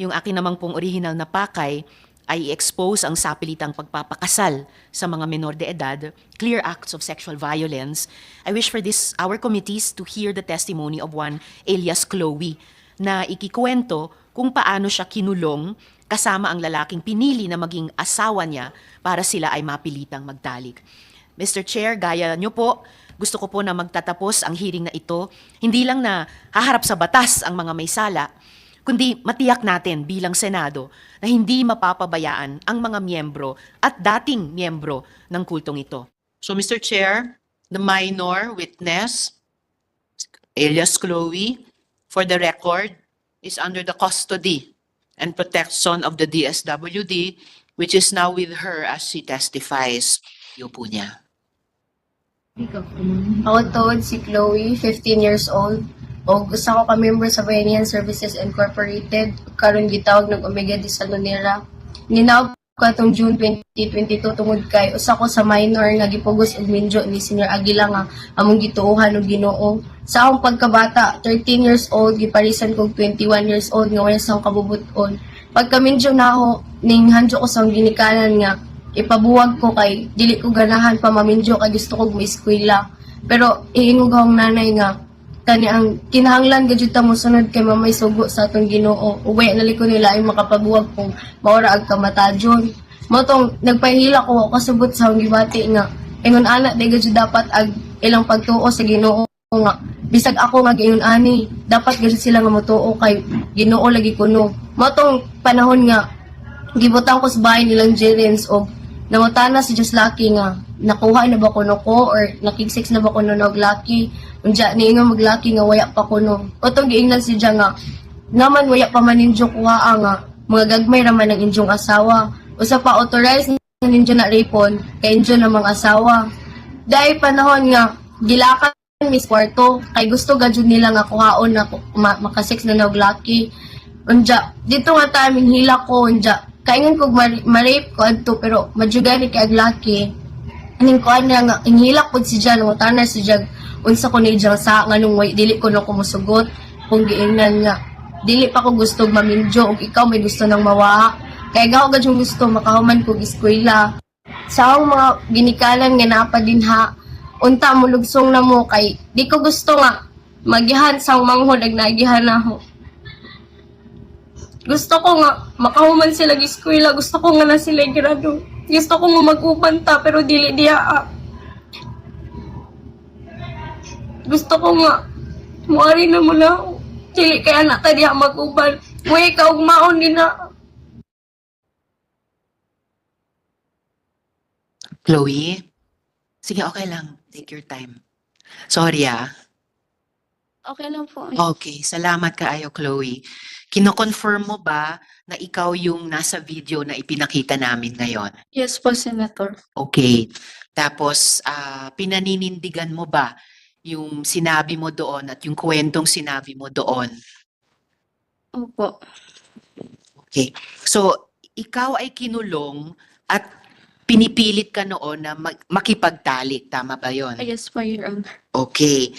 yung akin namang pong original na pakay ay i-expose ang sapilitang pagpapakasal sa mga menor de edad, clear acts of sexual violence. I wish for this our committees to hear the testimony of one alias Chloe na ikikwento kung paano siya kinulong kasama ang lalaking pinili na maging asawa niya para sila ay mapilitang magtalik. Mr. Chair, gaya nyo po, gusto ko po na magtatapos ang hearing na ito, hindi lang na haharap sa batas ang mga may sala, kundi matiyak natin bilang Senado na hindi mapapabayaan ang mga miyembro at dating miyembro ng kultong ito. So Mr. Chair, the minor witness, alias Chloe, for the record, is under the custody and protection of the DSWD, which is now with her as she testifies. Yung po niya. Ako tod si Chloe, 15 years old. O gusto ko ka-member sa Bayanihan Services Incorporated. Karon gitawag ng Omega de Salonera. Ninawag ko atong June 2022 tungod kay usa ko sa minor nga gipugos og minjo ni Senior Aguila nga among gituohan og Ginoo. Sa akong pagkabata, 13 years old, giparisan kog 21 years old nga wala sa kabubuton. Pagka minjo na ako, ning handyo ko sa ginikanan nga ipabuwag ko kay dili ko ganahan pa mamindyo kay gusto kog eskwela pero iingog akong nanay nga kani ang kinahanglan gadyo ta mo sunod kay mamay sugo sa atong Ginoo. Uwi na liko nila ay makapabuwag kung maura ag kamatajon. Mo tong nagpahila ko kasubot sa gibati nga ingon ana di gadyo dapat ag ilang pagtuo sa Ginoo nga bisag ako nga giingon ani dapat gadyo sila nga motuo kay Ginoo lagi kuno. Mo tong panahon nga gibutang ko sa bahay nilang Jerens o nangutana si Just Lucky nga nakuha na ba kuno ko or nakig-sex na ba kuno nog Lucky unja ni nga mag Lucky nga waya pa kuno utong giingnan si Jang nga naman waya pa man ninyo kuha nga mga gagmay raman ng inyong asawa usa pa authorized na ninyo na rapon kay inyo na mga asawa dahil panahon nga gilakan mis kwarto kay gusto gadyo nila nga kuhaon na ma- makasex na nog Lucky Unja, dito nga taming hila ko, unja. Kaingan kog mar- ma-rape ko adto pero madjugani kay aglaki. Aning ko ana nga inhila ko si Jan, mo tanan si Jag. Unsa ko ni sa nganong dili ko na kumusugot kung giingnan nga. Dili pa ko gusto mamindyo ug ikaw may gusto nang mawa. Kaya gaw gad yung gusto makahuman kog eskwela. Sa akong mga ginikalan nga napa din ha. Unta mo lugsong na mo kay di ko gusto nga magihan sa manghod ag nagihan ako. Gusto ko nga, makahuman sila gi eskwela. Gusto ko nga na sila grado. Gusto ko nga mag-ubanta, pero dili diya. ah. Gusto ko nga, muari na mo na. Dili kaya na ta diya mag-uban. Uy, ka maon din na. Chloe? Sige, okay lang. Take your time. Sorry ah. Okay lang po. Okay, salamat kaayo, Chloe. Kino-confirm mo ba na ikaw yung nasa video na ipinakita namin ngayon? Yes po, Senator. Okay. Tapos, ah, pinaninindigan mo ba yung sinabi mo doon at yung kwentong sinabi mo doon? Opo. Okay. So, ikaw ay kinulong at pinipilit ka noon na mag- makipagtalik. Tama ba yon? Yes po, Your Honor. Okay.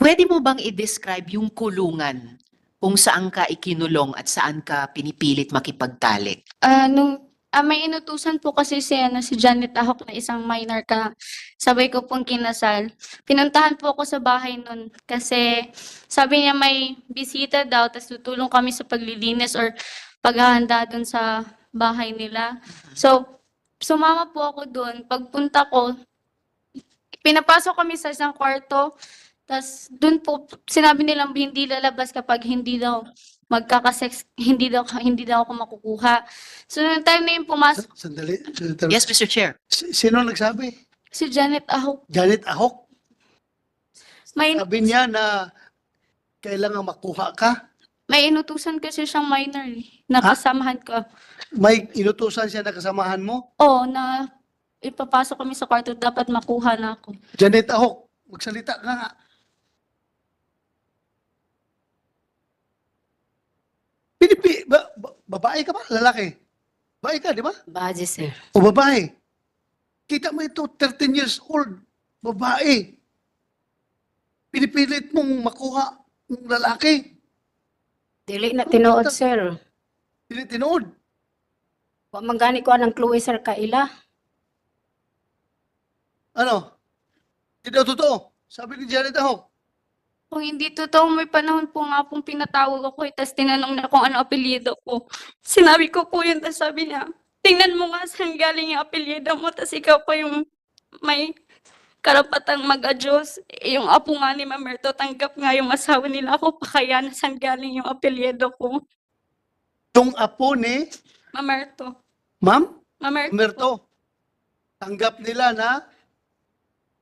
Pwede mo bang i-describe yung kulungan kung saan ka ikinulong at saan ka pinipilit makipagtalik? Ah, nung ah, may inutusan po kasi si, ano, si Janet Ahok na isang minor ka. Sabay ko pong kinasal. Pinuntahan po ako sa bahay nun kasi sabi niya may bisita daw tapos tutulong kami sa paglilinis or paghahanda dun sa bahay nila. So, sumama po ako dun. Pagpunta ko, pinapasok kami sa isang kwarto. Tapos dun po sinabi nilang hindi lalabas kapag hindi daw magkakasex, hindi daw hindi daw ako makukuha. So nung time na yun pumasok Sandali. Senator. Yes, Mr. Chair. Si- Sino nagsabi? si Janet Ahok, Janet Ahok. may Sabi niya na kailangan makuha ka. may inutusan kasi siyang minor eh, na Ha? kasamahan ko. May inutusan siya na kasamahan mo. Oo, na ipapasok kami sa kwarto dapat makuha na ako. Janet Ahok, magsalita ka nga. Pinipi, ba, ba- babae ka ba? Lalaki? Babae ka, di ba? Baje, sir. O babae? Kita mo ito, 13 years old, babae. Pinipilit mong makuha ng lalaki. Dili na tinuod, sir. Dili tinuod. Wa man gani ko anang Chloe sir kaila. Ano? Hindi daw totoo. Sabi ni Janet Ahok. Kung hindi totoo, may panahon po nga pong pinatawag ako eh, tapos tinanong na kung ano apelyido ko. Sinabi ko po yun, tapos sabi niya, tingnan mo nga saan galing yung apelyido mo, tapos ikaw pa yung may karapatang mag-adjust. Eh, Yung apo nga ni Mamerto, tanggap nga yung asawa nila ako, pa kaya na saan galing yung apelyido ko. Yung apo ni Mamerto. Ma'am Mamerto. Merto. Tanggap nila na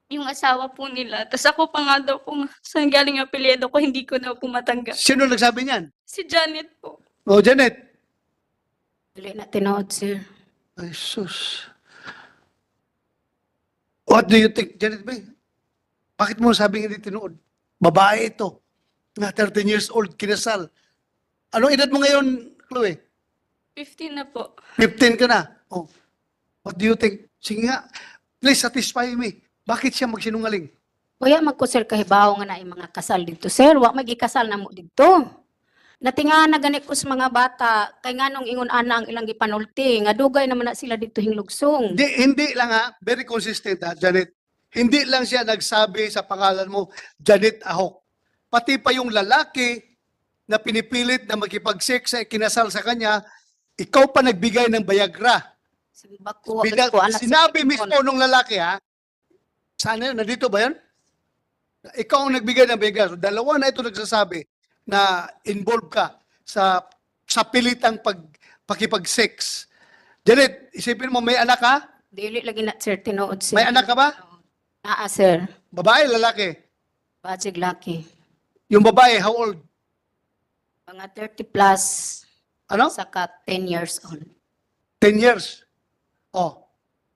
Yung asawa po nila. Tapos ako pa nga daw kung saan galing yung apelyido ko, hindi ko na po matanggap. sino nagsabi niyan? Si Janet po. Oh, Janet. Dili na tinuod sir. Ay, sus. What do you think, Janet May? Bakit mo sabing hindi tinuod? Babae ito. Na 13 years old, kinasal. Anong edad mo ngayon, Chloe? 15 na po. 15 ka na. Oh. What do you think? Sige nga. Please satisfy me. Bakit siya magsinungaling? Kuya magko sir kahibaw nga na yung mga kasal dito sir. Wa magikasal na mo dito. Natinga na gani ko sa mga bata kay nganong ingon ana ang ilang gipanulti nga dugay naman na sila dito hinglugsong. Hindi, hindi lang ha. Very consistent ha, Janet. Hindi lang siya nagsabi sa pangalan mo, Janet Ahok. Pati pa yung lalaki na pinipilit na makipag-sex sa kinasal sa kanya, ikaw pa nagbigay ng Viagra. Bako, Bina- ko ana sa sinabi mismo nung lalaki ha, sana yun, nandito ba yun? Ikaw ang nagbigay ng Viagra. So, dalawa na ito nagsasabi na involved ka sa sa pilitang pag, pakipag-sex. Janet, isipin mo, may anak ka? Dili lagi na sir tinuod sir. May anak ka ba? Naa sir. Babae, lalaki? Bajig laki. Yung babae, how old? Mga 30 plus Ano? saka 10 years old. 10 years. Oh,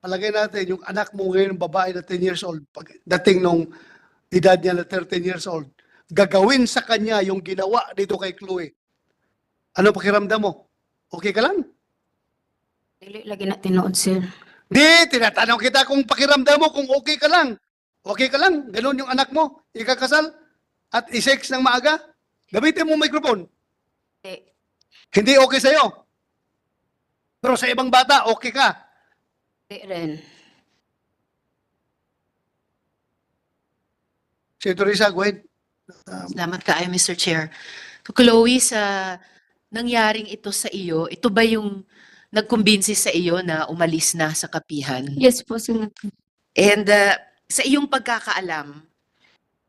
palagay natin, yung anak mo ngayon, babae na 10 years old, pag dating nung edad niya na 13 years old, gagawin sa kanya yung ginawa dito kay Chloe. Ano pakiramdam mo? Okay ka lang? Dili lagi na tinuod sir. Di, tinatanong kita kung pakiramdam mo, kung okay ka lang. Okay ka lang? Ganun yung anak mo, ikakasal at isex ng maaga? Gamitin mo microphone. Di, Hindi okay sa'yo. Pero sa ibang bata, okay ka. Rin. Si Teresa, go ahead. Salamat kaayo, Mr. Chair. To Chloe, sa nangyaring ito sa iyo, ito ba yung nagkumbinsi sa iyo na umalis na sa kapihan? Yes po, Senator. And uh, sa iyong pagkakaalam,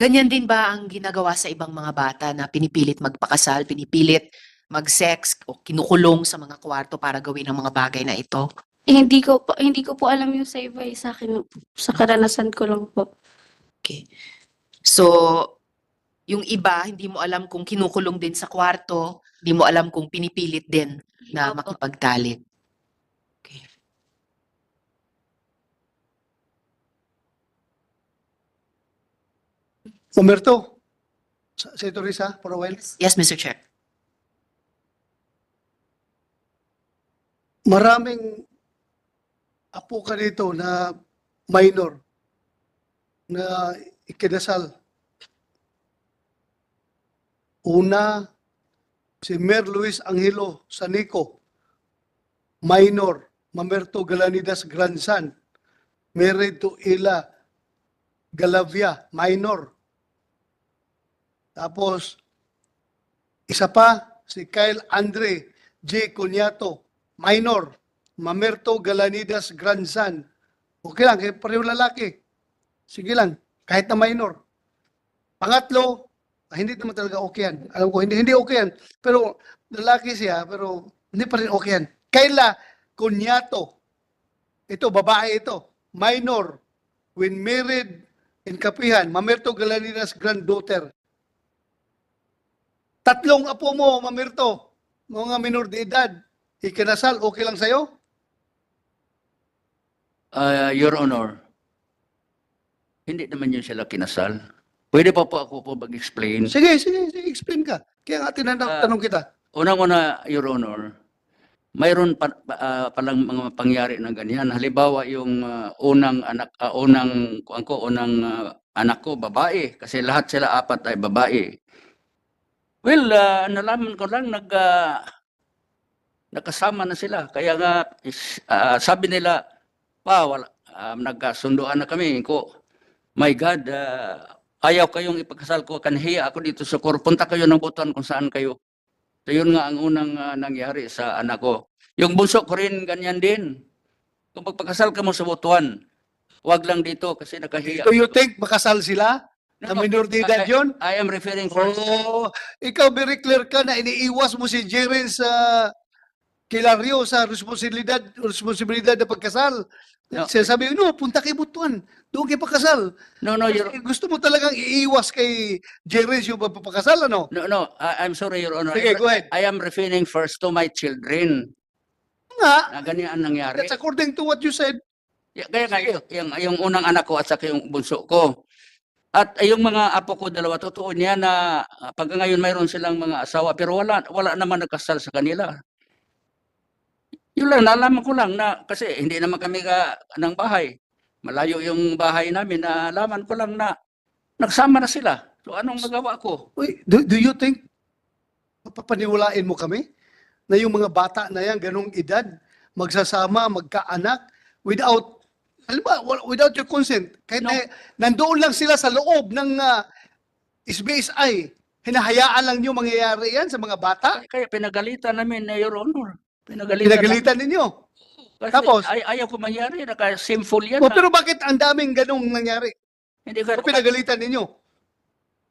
ganyan din ba ang ginagawa sa ibang mga bata na pinipilit magpakasal, pinipilit mag-sex o kinukulong sa mga kwarto para gawin ang mga bagay na ito? Eh, hindi ko po, hindi ko po alam yung sa iba eh, sa akin sa karanasan ko lang po. Okay. So, yung iba, hindi mo alam kung kinukulong din sa kwarto, hindi mo alam kung pinipilit din na Opo. makipagtalik. Okay. Umerto, sa- si Teresa, for a while. Yes, Mr. Chair. Maraming apo ka dito na minor na ikinasal. Una, si Mer Luis Angelo Sanico, minor, Mamerto Galanidas grandson, married to Ila Galavia, minor. Tapos, isa pa, si Kyle Andre J. Cunyato, minor, Mamerto Galanidas grandson. Okay lang, kaya pareho lalaki. Sige lang, kahit na minor. Pangatlo, ah, hindi naman talaga okay yan. Alam ko, hindi, hindi okay yan. Pero lalaki siya, pero hindi pa rin okay yan. Kayla Cunyato. Ito, babae ito. Minor. When married in Kapihan, Mamerto Galanidas granddaughter. Tatlong apo mo, Mamerto, mga minor de edad, ikinasal, okay lang sa'yo? Ah, Your Honor, hindi naman yun sila kinasal. Pwede pa po ako po mag-explain. Sige, sige, sige, explain ka. Kaya nga tinanong Ah. tanong kita. Unang-una, Your Honor, mayroon pa, pa- ah, palang mga pangyari ng ganyan. Halimbawa, yung ah, unang anak, ah, unang, kuwan ko, unang ah, anak ko, babae. Kasi lahat sila apat ay babae. Well, ah, nalaman ko lang, nag, ah, nakasama na sila. Kaya nga, is- ah, sabi nila, pa, wala, um, nagkasunduan na kami ko, my God, ah, ayaw kayong ipagkasal ko, kanhiya ako dito sa kor, punta kayo ng butuan kung saan kayo. So yun nga ang unang ah, nangyari sa anak ko. Yung bunso ko rin, ganyan din. Kung pagpagkasal ka mo sa butuan, wag lang dito kasi nakahiya. Do you think makasal sila? Na No, no, minor de edad yun? I am referring first. Oo. ikaw very clear ka na iniiwas mo si Jeren sa Kilario sa responsibilidad responsibilidad na pagkasal. No. Siya sabi, no, punta kay Butuan. Doon kay pagkasal. No, no, Your, gusto mo talagang iiwas kay Jeren yung pagpapakasal, ano? no, no, I, I'm sorry, Your Honor. Sige, go ahead. I am referring first to my children. Nga, Na ganyan ang nangyari. that's according to what you said. Y- Kaya nga, yung, yung, unang anak ko at saka yung bunso ko. At ay, yung mga apo ko dalawa, totoo niya na ah, pag ngayon mayroon silang mga asawa, pero wala, wala naman nagkasal sa kanila. Yun lang, nalaman ko lang na, kasi hindi naman kami ka, ng bahay. Malayo yung bahay namin, nalaman ko lang na nagsama na sila. So anong magawa ko? Uy, do, do you think papaniwalain mo kami na yung mga bata na yan, ganong edad, magsasama, magkaanak, without, alam ba, without your consent, kahit No. na, nandoon lang sila sa loob ng uh, SBSI, hinahayaan lang nyo mangyayari yan sa mga bata? Kaya, kaya pinagalitan namin na Your Honor. Pinagalitan. Pinagalitan ninyo. Kasi Tapos? Ay, ayaw ko mangyari, naka-sinful yan. O, ah. pero bakit ang daming ganong nangyari? Hindi ko, O pinagalitan ninyo?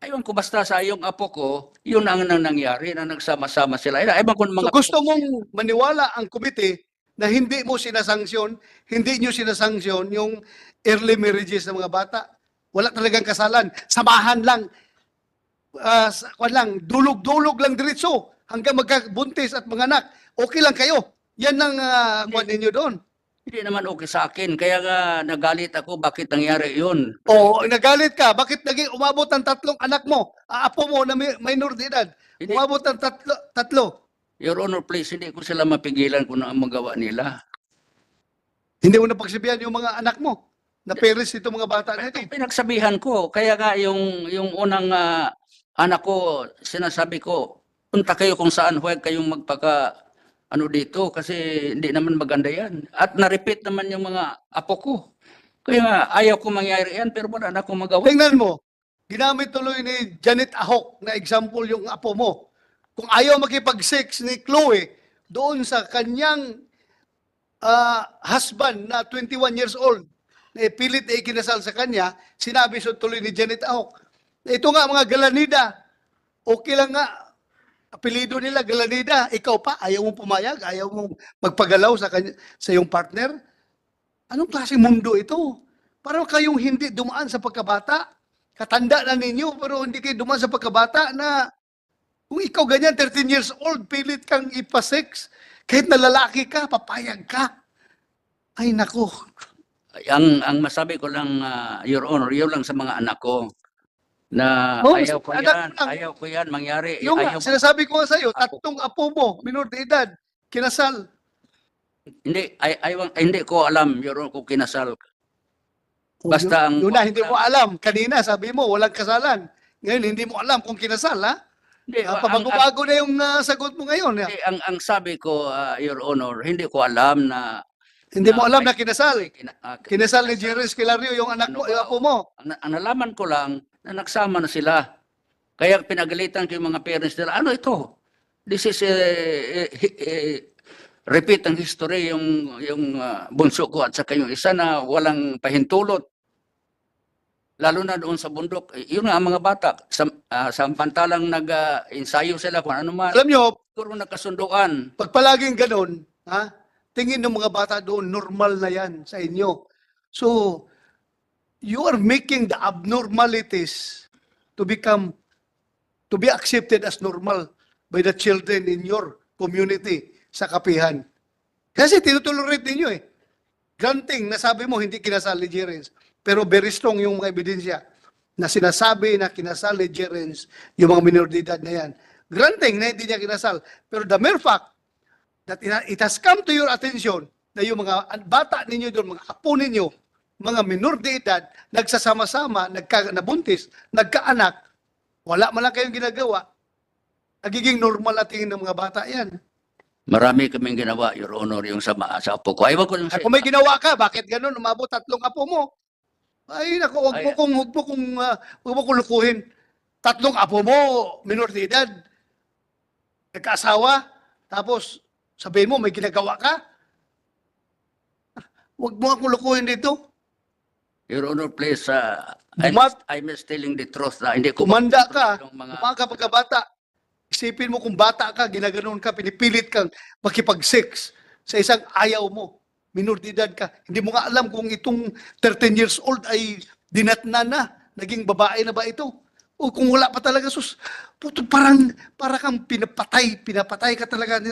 Ayun ko basta sa yung apo ko, yun ang nang nangyari na nagsama-sama sila. Ay, Ewan ko ng So mga gusto mong maniwala ang komite na hindi mo sinasanksyon, hindi nyo sinasanksyon yung early marriages ng mga bata. Wala talagang kasalan. Samahan lang. Ah, sa- kwan lang, dulog-dulog lang diretso hanggang magkabuntis at mga anak. Okay lang kayo. Yan ang uh, kwan ninyo doon. hindi naman okay sa akin. Kaya nga nagalit ako bakit nangyari yun. O nagalit ka, bakit naging umabot ng tatlong anak mo? Aapo mo na may, minor de edad. Hindi, Umabot ng tatlo. tatlo. Your Honor, please, hindi ko sila mapigilan kung ano ang magawa nila. Hindi mo napagsabihan yung mga anak mo na parents nito mga bata na ito. Pinagsabihan ko, kaya nga yung, yung unang ah, anak ko, sinasabi ko, punta kayo kung saan, huwag kayong magpaka ano dito kasi hindi naman maganda yan. At na-repeat naman yung mga apo ko. Kaya nga, ayaw ko mangyari yan, pero wala na akong magawa. Tingnan mo, ginamit tuloy ni Janet Ahok na example yung apo mo. Kung ayaw makipag-sex ni Chloe doon sa kanyang ah, husband na 21 years old, na pilit na ikinasal sa kanya, sinabi so tuloy ni Janet Ahok, ito nga mga galanida, okay lang nga, apelido nila galanida, ikaw pa, ayaw mong pumayag, ayaw mong magpagalaw sa, kanya, sa iyong partner. Anong klaseng mundo ito? Parang kayong hindi dumaan sa pagkabata. Katanda na ninyo, pero hindi kayo dumaan sa pagkabata na kung ikaw ganyan, 13 years old, pilit kang ipasex, kahit na lalaki ka, papayag ka. Ay, nako. ang ang masabi ko lang ah, your honor yun lang sa mga anak ko na Oh, ayaw ko yan lang. ayaw ko yan mangyari Yung ayaw nga, sinasabi ko sa'yo, Apo. tatlong apo mo, minor de edad, kinasal. hindi ay, ayaw- hindi ko alam your kung kinasal Basta ang- Yun na, hindi mo alam. Kanina, sabi mo, walang kasalan. Ngayon, hindi mo alam kung kinasal, ha? hindi Ah, ang, ang, Pabago-bago na yung ah, sagot mo ngayon. ha? hindi, ang, ang sabi ko ah, your honor hindi ko alam na Hindi mo na- alam na kinasal. kina- ah, Kinasal ni Jerry Esquilario yung anak mo, Ano ba? yung apo mo. ang, ang nalaman ko lang na nagsama na sila. Kaya pinagalitan ko yung mga parents nila ano ito? This is eh, eh, eh, repeat ang history yung yung ah, bunso ko at saka yung isa na walang pahintulot. Lalo na doon sa bundok. Eh, yun nga ang mga bata sa, ah, samantalang nag-ensayo sila kung ano man Alam nyo, siguro nagkasunduan. pag palaging ganun, ha, tingin ng mga bata doon, normal na yan sa inyo. So, you are making the abnormalities to become, to be accepted as normal by the children in your community sa kapihan. Kasi tinutolerate ninyo eh. Granting, nasabi mo hindi kinasal ni. Pero very strong yung mga ebidensya na sinasabi na kinasal ni yung mga minor de edad na yan. Granting na hindi niya kinasal. Pero the mere fact that it has come to your attention na yung mga bata ninyo doon, mga apo ninyo, mga minor de edad, nagsasama-sama, nagka, nabuntis, nagkaanak, wala man lang kayong ginagawa, nagiging normal na tingin ng mga bata yan. Marami kaming ginawa, Your Honor, yung sa, sa apo ko. Ayaw ko yung Ay, kung may ginawa ka, bakit ganun? Umabot tatlong apo mo. Ay, naku, huwag mo Ay. kong, huwag mo kong, ah, huwag mo kong lukuhin. Tatlong apo mo, minor de edad. Nagkaasawa. Tapos, sabihin mo, may ginagawa ka. Huwag mo akong lukuhin dito. Your Honor, please, uh, I'm, Bumat- I'm telling the truth na hindi ko Kumanda ka. mga Umaga pagkabata. Isipin mo kung bata ka, ginaganon ka, pinipilit kang makipag-sex sa isang ayaw mo. Minor de edad ka. Hindi mo nga alam kung itong 13 years old ay dinatna na. Naging babae na ba ito? O kung wala pa talaga, sus, puto, parang, para kang pinapatay, pinapatay ka talaga.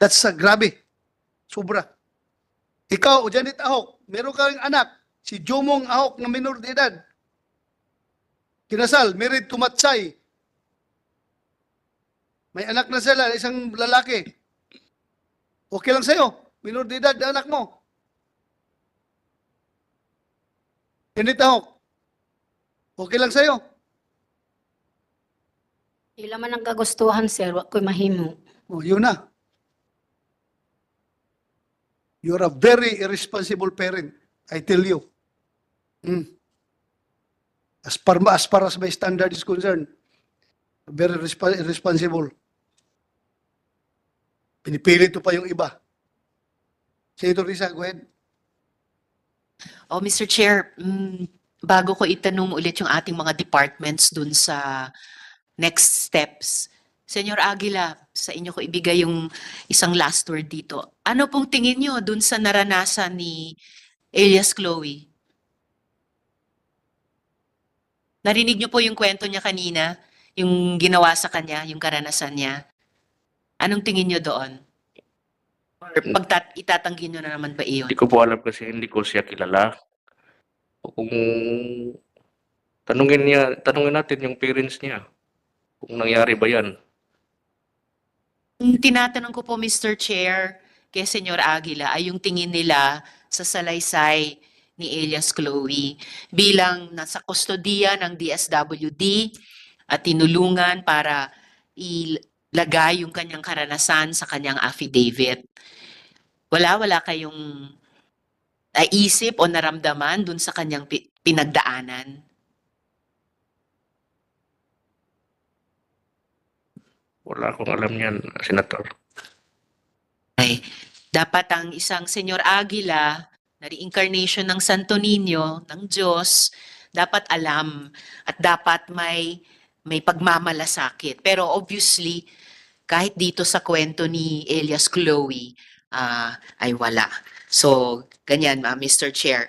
That's uh, grabe. Sobra. Ikaw, Janet Ahok, meron kang anak, si Jomong Ahok na minor de edad. Kinasal, married to Matsay. May anak na sila, isang lalaki. Okay lang sa'yo. Minor de edad na anak mo. Hindi tahok. Okay lang sa'yo. Ila man ang kagustuhan, sir, wa ko'y mahimo. Oh, yun na. You're a very irresponsible parent. I tell you. Mm. As far, as far as my standard is concerned, very resp- irresponsible. Pinipilit ko pa yung iba. Senator Risa, go ahead. Oh, Mr. Chair, mm, bago ko itanong ulit yung ating mga departments dun sa next steps, Senyor Aguila, sa inyo ko ibigay yung isang last word dito. Ano pong tingin nyo dun sa naranasan ni Elias Chloe? Narinig nyo po yung kwento niya kanina, yung ginawa sa kanya, yung karanasan niya. Anong tingin nyo doon? Or pagtat itatanggi nyo na naman ba iyon? Hindi ko po alam kasi hindi ko siya kilala. O Kung tanungin niya, tanungin natin yung parents niya. Kung nangyari ba yan. Tinatanong ko po, Mr. Chair, kay Senyor Aguila, ay yung tingin nila sa salaysay ni Elias Chloe bilang nasa kustodiya ng DSWD at tinulungan para ilagay yung kanyang karanasan sa kanyang affidavit. Wala, wala kayong naisip o naramdaman dun sa kanyang pi- pinagdaanan. Wala akong alam yan, Senator. Ay, dapat ang isang Senyor Aguila na reincarnation ng Santo Niño, ng Diyos, dapat alam at dapat may may pagmamalasakit. Pero obviously, kahit dito sa kwento ni Elias Chloe, ah, ay wala. So, ganyan, ah, Mr. Chair.